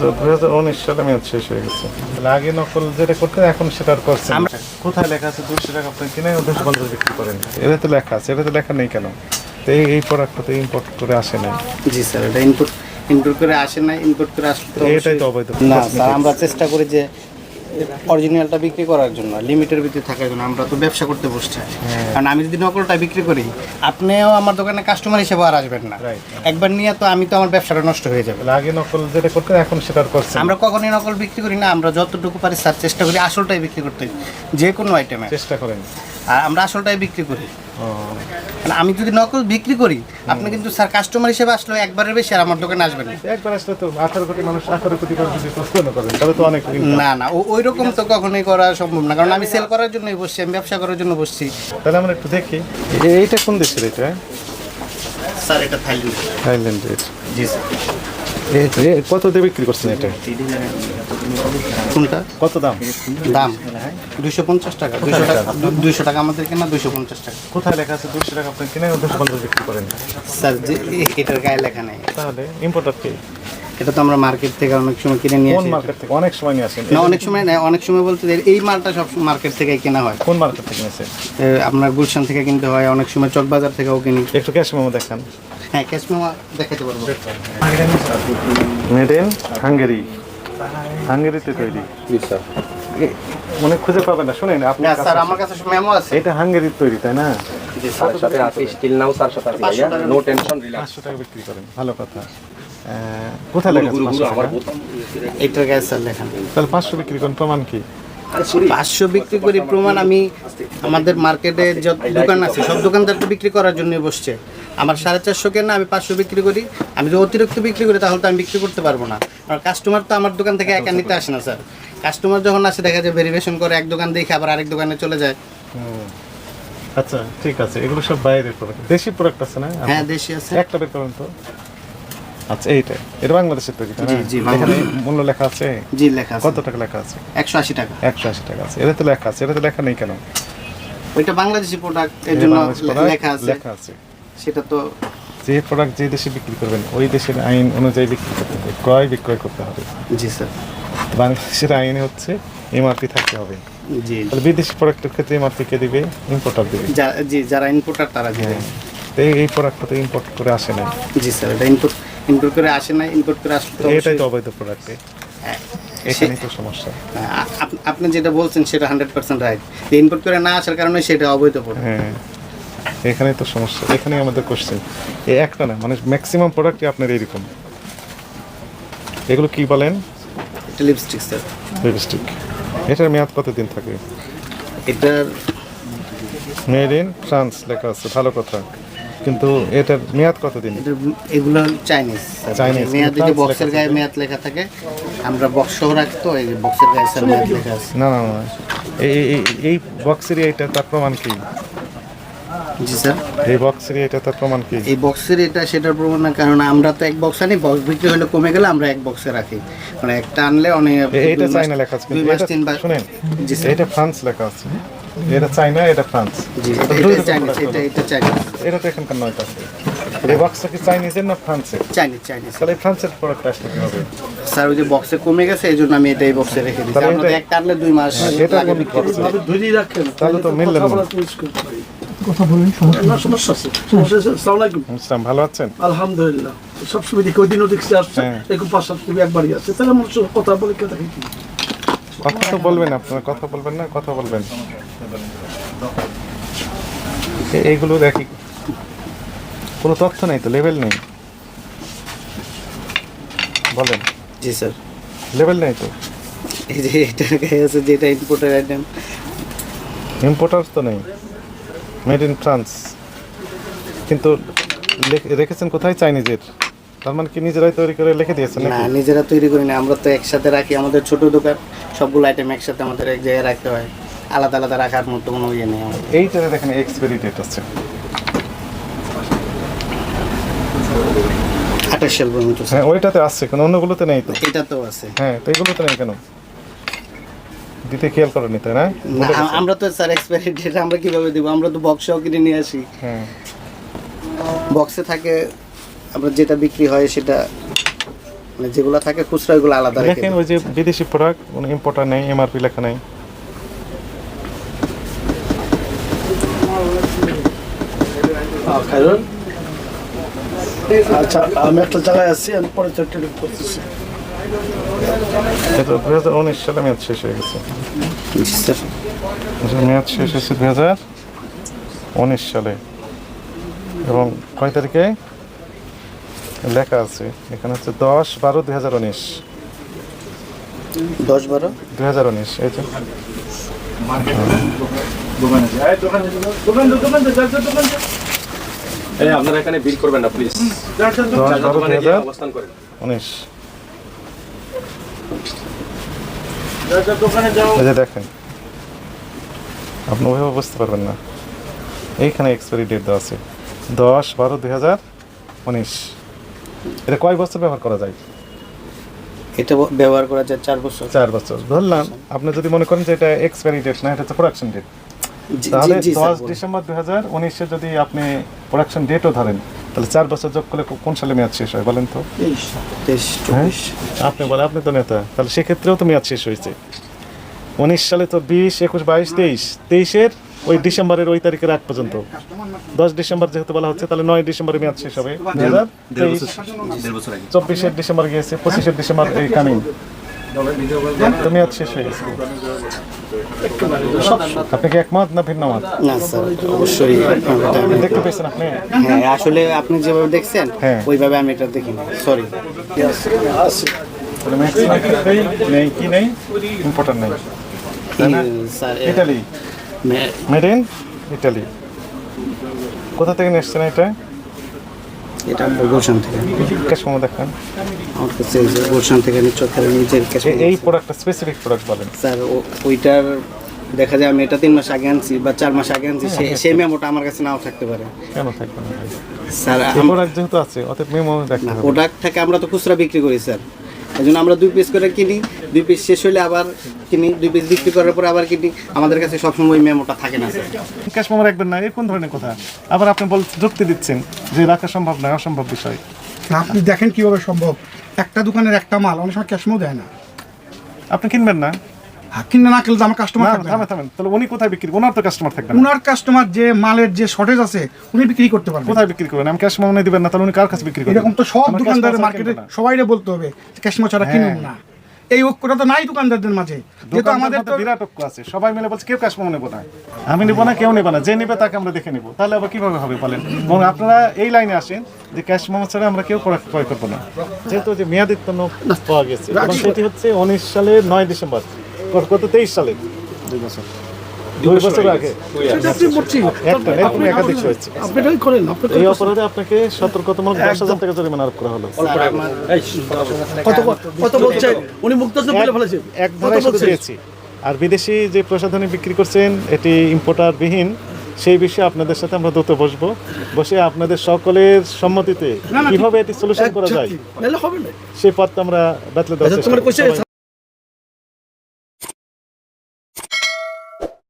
হাজার দুই হাজার উনিশ সালে মেয়াদ শেষ হয়ে গেছে। তাহলে আগে নকল যেটা করতেন এখন সেটা আর করছেন। কোথায় লেখা আছে? দুশো টাকা আপনি কিনে দুশো পঞ্চাশ বিক্রি করেন। এটা তো লেখা আছে এটা তো লেখা নেই কেন? তো এই এই প্রোডাক্টটা তো ইম্পোর্ট করে আসে নাই। জি স্যার এটা ইনপুট ইনপুট করে আসে না ইনপুট করে আসলে তো এটাই তো অবৈধ। না স্যার আমরা চেষ্টা করি যে অরিজিনালটা বিক্রি করার জন্য লিমিটের ভিতরে থাকার জন্য আমরা তো ব্যবসা করতে বসছি। কারণ আমি যদি নকলটা বিক্রি করি আপনিও আমার দোকানে কাস্টমার হিসেবে আর আসবেন না. একবার নিয়ে তো আমি তো আমার ব্যবসাটা নষ্ট হয়ে যাবে। আগে নকল যেটা করতেন এখন সেটা আর করছেন আমরা কখনোই নকল বিক্রি করি না আমরা যতটুকু পারি স্যার চেষ্টা করি আসলটাই বিক্রি করতে। যে কোনো আইটেমে চেষ্টা করেন। আর আমরা আসলটাই বিক্রি করি। ও, মানে আমি যদি নকল বিক্রি করি আপনি কিন্তু স্যার কাস্টমার হিসেবে আসলে একবারের বেশি আর আমার দোকানে আসবেন না। একবার আসলে তো আঠারো কোটি মানুষ আঠারো কোটি করে যদি প্রশ্ন করেন তাহলে তো অনেক। না না ওই রকম তো কখনোই করা সম্ভব না কারণ আমি সেল করার জন্যই বসছি আমি ব্যবসা করার জন্য বসছি। তাহলে আমরা একটু দেখি এইটা কোন দেশের এটা স্যার এটা থাইল্যান্ড। থাইল্যান্ডের জি স্যার। কত দিয়ে বিক্রি করছেন এটা? কোনটা? কত দাম? দাম। দুশো পঞ্চাশ টাকা। দুশো টাকা দুশো টাকা আমাদের কেনা দুশো পঞ্চাশ টাকা। কোথায় লেখা আছে? দুশো টাকা আপনি কিনে দুশো পঞ্চাশ বিক্রি করেন। স্যার যে এ- এটার গায়ে লেখা নেই। তাহলে ইম্পোর্টার কে? এটা তো আমরা মার্কেট থেকে অনেক সময় কিনে নিয়ে কোন আসি। মার্কেট থেকে? অনেক সময় নিয়ে আসেন। না অনেক সময় না অনেক সময় বলতে এই মালটা সব মার্কেট থেকে কেনা হয়। কোন মার্কেট থেকে এ, আপনার গুলশান থেকে কিনতে হয় অনেক সময় চক বাজার থেকেও কিনি। একটু ক্যাশ মেমো দেখান। হ্যাঁ ক্যাশ মেমো দেখাতে পারব। মেড ইন হাঙ্গেরি হাঙ্গেরিতে তৈরি। এ- মনে খুঁজে পাবেন না। শুনেন আপনি স্যার আমার কাছে মেমো আছে। এটা হাঙ্গেরির তৈরি তাই না? স্যার। সাথে আছে স্টিল নাও স্যার সাথে আছে ভাইয়া। নো টেনশন রিল্যাক্স পাঁচশো টাকা বিক্রি করেন ভালো কথা। কোথায় লেখা আছে গুরু 500 গুরু আমার টাকা? বোতাম। গায়ে স্যার লেখা। তাহলে পাঁচশো বিক্রি করেন প্রমাণ কি? পাঁচশো বিক্রি করি প্রমাণ আমি আমাদের মার্কেটে যত দোকান আছে সব দোকানদার তো বিক্রি করার জন্য বসছে। আমার সাড়ে চারশো কেনা আমি পাঁচশো বিক্রি করি। আমি যদি অতিরিক্ত বিক্রি করি তাহলে তো আমি বিক্রি করতে পারব না। কারণ কাস্টমার তো আমার দোকান থেকে একা নিতে আসে না স্যার কাস্টমার যখন আসে দেখা যায় ভেরিফিকেশন করে এক দোকান দেখে আবার আরেক দোকানে চলে যায়। আচ্ছা ঠিক আছে। এগুলো সব বাইরের প্রোডাক্ট দেশি প্রোডাক্ট আছে না? হ্যাঁ দেশি আছে। একটা বের করেন তো? আচ্ছা এইটা এটা বাংলাদেশের তৈরি জি, জি, এখানে মূল্য লেখা আছে? জি লেখা আছে। কত টাকা লেখা আছে? একশো আশি টাকা। একশো আশি টাকা আছে। এটা তো লেখা আছে। এটা তো লেখা নেই কেন? ওইটা বাংলাদেশি প্রোডাক্টের জন্য লেখা আছে। লেখা আছে। সেটা তো যে প্রোডাক্ট যে দেশে বিক্রি করবেন ওই দেশের আইন অনুযায়ী বিক্রি করতে হবে ক্রয় বিক্রয় করতে হবে। জি স্যার। বাংলাদেশের আইনে হচ্ছে এমআরপি থাকতে হবে। জি তাহলে বিদেশি প্রোডাক্টের ক্ষেত্রে এমআরপি কে দিবে? ইম্পোর্টার দিবে? যা- জি যারা ইনপুটার তারা দিবে। তো এই- প্রোডাক্টটা তো ইম্পোর্ট করে আসে না জি স্যার এটা ইনপুট ইনপুট করে আসে না ইনপুট করে আসলে তো এটাই তো অবৈধ প্রোডাক্ট হ্যাঁ, এখানেই তো সমস্যা। আপনি যেটা বলছেন সেটা হান্ড্রেড পার্সেন্ট রাইট ইনপুট করে না আসার কারণে সেটা অবৈধ হ্যাঁ। এখানেই তো সমস্যা এখানেই আমাদের কোশ্চেন এই একটা না মানে ম্যাক্সিমাম প্রোডাক্টই আপনার এরকম এগুলো কি বলেন? লিপস্টিক স্যার লিপস্টিক এটার মেয়াদ কতদিন থাকে? এটার মেড ইন ফ্রান্স লেখা আছে ভালো কথা। কিন্তু এটার মেয়াদ কতদিন? এটার এগুলো চাইনিজ Chinese, মেয়াদ যদি বক্সের গায়ে মেয়াদ লেখা থাকে আমরা বক্স সহ রাখতো এই বক্সের গায়ে স্যার মেয়াদ লেখা আছে। না না না। এই এই- এই- এই বক্সেরই এটা তার প্রমাণ কি? জি স্যার। এই বক্সেরই এটা তার প্রমাণ কি? এই বক্সের এটা সেটার প্রমাণ না কারণ আমরা তো এক বক্স আনি বক্স বিক্রি হলে কমে গেলে আমরা এক বক্সে রাখি। মানে একটা আনলে অনেক এ- এইটা দুই মাস- চাইনা লেখা আছে দুই মাস তিন মাস। শুনেন জি স্যার। এটা ফ্রান্স লেখা আছে। এটা চাইনা এটা ফ্রান্স। জি এটা দুই এটা চাইনিজ এটা হলো। এটা চাইনিজ এটা তো এখানকার নয় আছে। এই বক্সটা কি চাইনিজের না ফ্রান্সের চাইনিজ চাইনিজ তাহলে ফ্রান্সের প্রোডাক্ট আসলে কি হবে? স্যার ওই যে বক্সে কমে গেছে এই জন্য আমি এটা এই বক্সে রেখে দিচ্ছি। তাহলে আমাদের এটা- দুই মাস এটা কোন বিক্রি করতে। রাখেন তাহলে তো মিললেন না। কথা বলুন সমস্যা আছে সমস্যা ভালো আছেন? আলহামদুলিল্লাহ। সবসময় দেখি ওই দিনও দেখছি আসছে হ্যাঁ। এরকম পাঁচ সাত একবারই আছে। তাহলে কথা বলে কেউ দেখে কি? কথা তো বলবেন আপনারা কথা বলবেন না কথা বলবেন। এইগুলো দেখি। কোনো তথ্য নেই তো লেভেল নেই। বলেন। জি স্যার। লেভেল নেই তো? এই যে এটা গায়ে আছে যেটা ইনপুটের আইটেম ইম্পোর্টার্স তো নেই। মেড ইন ফ্রান্স কিন্তু রেখেছেন কোথায় চাইনিজের? তার মানে কি নিজেরাই তৈরি করে লিখে দিয়েছেন না নিজেরা তৈরি করি না। আমরা তো একসাথে রাখি। আমাদের ছোট দোকান সবগুলো আইটেম একসাথে আমাদের এক জায়গায় রাখতে হয়। আলাদা আলাদা রাখার মতো কোনো ইয়ে নেই। এইটাতে দেখেন এক্সপায়ারি ডেট আছে। আঠাশ সাল পর্যন্ত হ্যাঁ ওইটাতে আছে কোনো অন্যগুলোতে নেই তো? এটা তো আছে। হ্যাঁ তো এগুলোতে নেই কেন? দিতে খেয়াল করেনি তাই না? আমরা তো স্যার এক্সপায়ারি ডেট আমরা কীভাবে দিব আমরা তো বক্সও কিনে নিয়ে আসি। হ্যাঁ। বক্সে থাকে আমরা যেটা বিক্রি হয় সেটা মানে যেগুলো থাকে খুচরা ওইগুলো আলাদা রেখে দেখেন ওই যে বিদেশি প্রোডাক্ট কোনো ইম্পোর্টার নেই এমআরপি লেখা নেই। আচ্ছা আমি একটা জায়গায় আছি আমি পরে টেলিফোন করতেছি এটা দু হাজার উনিশ সালে মেয়াদ শেষ হয়ে গেছে। আচ্ছা, মেয়াদ শেষ হয়েছে দু হাজার উনিশ সালে। এবং কয় তারিখে? লেখা আছে এখানে হচ্ছে দশ বারো দুই হাজার উনিশ। দশ বারো? দুই হাজার উনিশ এই এই আপনারা এখানে বিল করবেন না প্লিজ দশ বারো দুই হাজার উনিশ। দেখেন। আপনি ওইভাবে বুঝতে পারবেন না। এইখানে এক্সপায়ারি ডেট দেওয়া আছে। দশ বারো দুই হাজার উনিশ। এটা কয় বছর ব্যবহার করা যায়? এটা ব্যবহার করা যায় চার বছর। চার বছর। ধরলাম আপনি যদি মনে করেন যে এটা এক্সপায়ারি ডেট না এটা হচ্ছে প্রোডাকশন ডেট তাহলে দশ ডিসেম্বর দুই হাজার উনিশে যদি আপনি প্রোডাকশন ডেটও ধরেন তাহলে চার বছর যোগ করলে কোন সালে মেয়াদ শেষ হয় বলেন তো? হ্যাঁ? আপনি বলেন আপনি তো নেতা। তাহলে সেক্ষেত্রেও তো মেয়াদ শেষ হয়েছে। উনিশ সালে তো বিশ একুশ বাইশ তেইশ। তেইশের ওই ডিসেম্বরের ওই তারিখের আগ পর্যন্ত। দশ ডিসেম্বর যেহেতু বলা হচ্ছে তাহলে নয় ডিসেম্বরে মেয়াদ শেষ হবে। চব্বিশের ডিসেম্বর গিয়েছে পঁচিশের ডিসেম্বর এই কামিং তো মেয়াদ শেষ হয়ে গেছে। আপনি কি একমত না ভিন্ন মত? না স্যার অবশ্যই দেখতে পেয়েছেন আপনি? হ্যাঁ আসলে আপনি যেভাবে দেখছেন হ্যাঁ। ওইভাবে আমি এটা দেখিনি সরি নেই কি নেই? ইম্পর্টেন্ট নেই। Sir Italy made in Italy কোথা থেকে নিয়ে এসছেন এটা? এটা গুলশান থেকে কাশ্মীর দেখান আমার কাছে এই যে গুলশান থেকে চোখের নিজের কাছে এই প্রোডাক্টটা স্পেসিফিক প্রোডাক্ট বলেন। স্যার ওইটার দেখা যায় আমি এটা তিন মাস আগে আনছি বা চার মাস আগে আনছি সে- সেই মেমোটা আমার কাছে নাও থাকতে পারে। কেন থাকবে না? স্যার এই প্রোডাক্ট যেহেতু আছে অতএব মেমো প্রোডাক্ট থেকে আমরা তো খুচরা বিক্রি করি স্যার। এই জন্য আমরা দুই পিস করে কিনি দুই পিস শেষ হলে আবার কিনি দুই পিস বিক্রি করার পর আবার কিনি। আমাদের কাছে সবসময় ওই মেমোটা থাকে না স্যার ক্যাশ মেমো রাখবেন না এই কোন ধরনের কথা। আবার আপনি বল যুক্তি দিচ্ছেন যে রাখা সম্ভব না অসম্ভব বিষয়। আপনি দেখেন কীভাবে সম্ভব। একটা দোকানের একটা মাল অনেক সময় ক্যাশমো দেয় না। আপনি কিনবেন না? কিনে না কিনলে আমার কাস্টমার থাকবে থামেন থামেন। তাহলে উনি কোথায় বিক্রি? ওনার তো কাস্টমার থাকবে না। কাস্টমার যে মালের যে শর্টেজ আছে উনি বিক্রি করতে পারবেন কোথায় বিক্রি করবেন? আমি ক্যাশ মেমো দিবেন না তাহলে উনি কার কাছে বিক্রি করবেন? এরকম তো সব দোকানদার মার্কেটে সবাইরে বলতে হবে ক্যাশমো ছাড়া হ্যাঁ। কিনুন না। এই ঐক্যটা তো নাই দোকানদারদের মাঝে। যেহেতু আমাদের তো বিরাট ঐক্য আছে। সবাই মিলে বলছে কেউ ক্যাশ নেব না। আমি নেব না কেউ নেব না। যে নেবে তাকে আমরা দেখে নেব। তাহলে আবার কীভাবে হবে বলেন? এবং আপনারা এই লাইনে আসেন যে ক্যাশ মেমো ছাড়া আমরা কেউ ক্রয় করব না। যেহেতু যে পাওয়া গেছে এবং সেটি হচ্ছে উনিশ সালের নয় ডিসেম্বর। কত- কত তেইশ সালে? দুই বছর। দুই বছর আগে। সেটা আপনি বলছি একটা না, এরকম একাধিক হয়েছে। আপনি এটাই করেন আপনি এই অপরাধে আপনাকে সতর্কতামূলক দশ হাজার টাকা জরিমানা আরোপ করা হলো। কত কত বলছে? উনি মুক্ত বলে ফেলেছে এক ধারায় শুধু দিয়েছি। আর বিদেশি যে প্রসাধনী বিক্রি করছেন এটি ইম্পোর্টার বিহীন সেই বিষয়ে আপনাদের সাথে আমরা দ্রুত বসবো। বসে আপনাদের সকলের সম্মতিতে কীভাবে এটি সলিউশন করা যায় সেই পথটা আমরা বাতলে দেওয়ার